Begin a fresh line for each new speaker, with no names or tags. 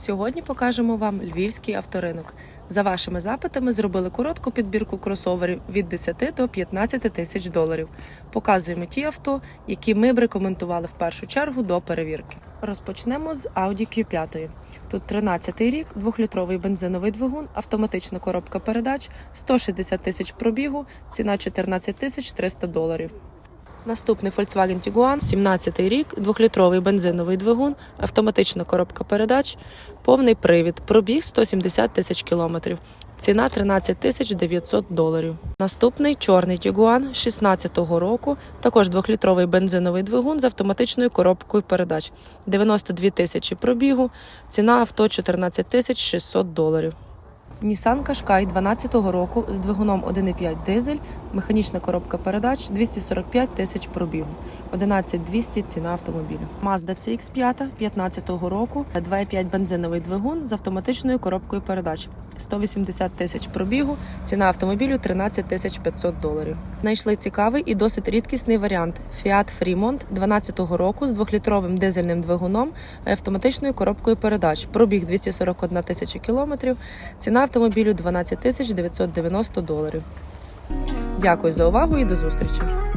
Сьогодні покажемо вам львівський авторинок. За вашими запитами зробили коротку підбірку кросоверів від 10 до 15 тисяч доларів. Показуємо ті авто, які ми б рекомендували в першу чергу до перевірки. Розпочнемо з Audi Q5. Тут 13 рік, 2-літровий бензиновий двигун, автоматична коробка передач, 160 тисяч пробігу, ціна 14 тисяч 300 доларів. Наступний Volkswagen Tiguan, 17 рік, 2-літровий бензиновий двигун, автоматична коробка передач, повний привід, пробіг 170 тисяч кілометрів. Ціна 13 тисяч 900 доларів. Наступний чорний Tiguan 16-го року, також 2-літровий бензиновий двигун з автоматичною коробкою передач, 92 тисячі пробігу, ціна авто 14 тисяч 600 доларів. Nissan Qashqai 12-го року з двигуном 1,5 дизель, механічна коробка передач, 245 тисяч пробігу, 11200 ціна автомобілю. Mazda CX-5 15-го року, 2,5 бензиновий двигун з автоматичною коробкою передач, 180 тисяч пробігу, ціна автомобілю 13 тисяч 500 доларів. Знайшли цікавий і досить рідкісний варіант Fiat Fremont 12-го року з 2-літровим дизельним двигуном автоматичною коробкою передач. Пробіг 241 тисяча кілометрів. Ціна автомобілю 12 тисяч 990 доларів. Дякую за увагу і до зустрічі!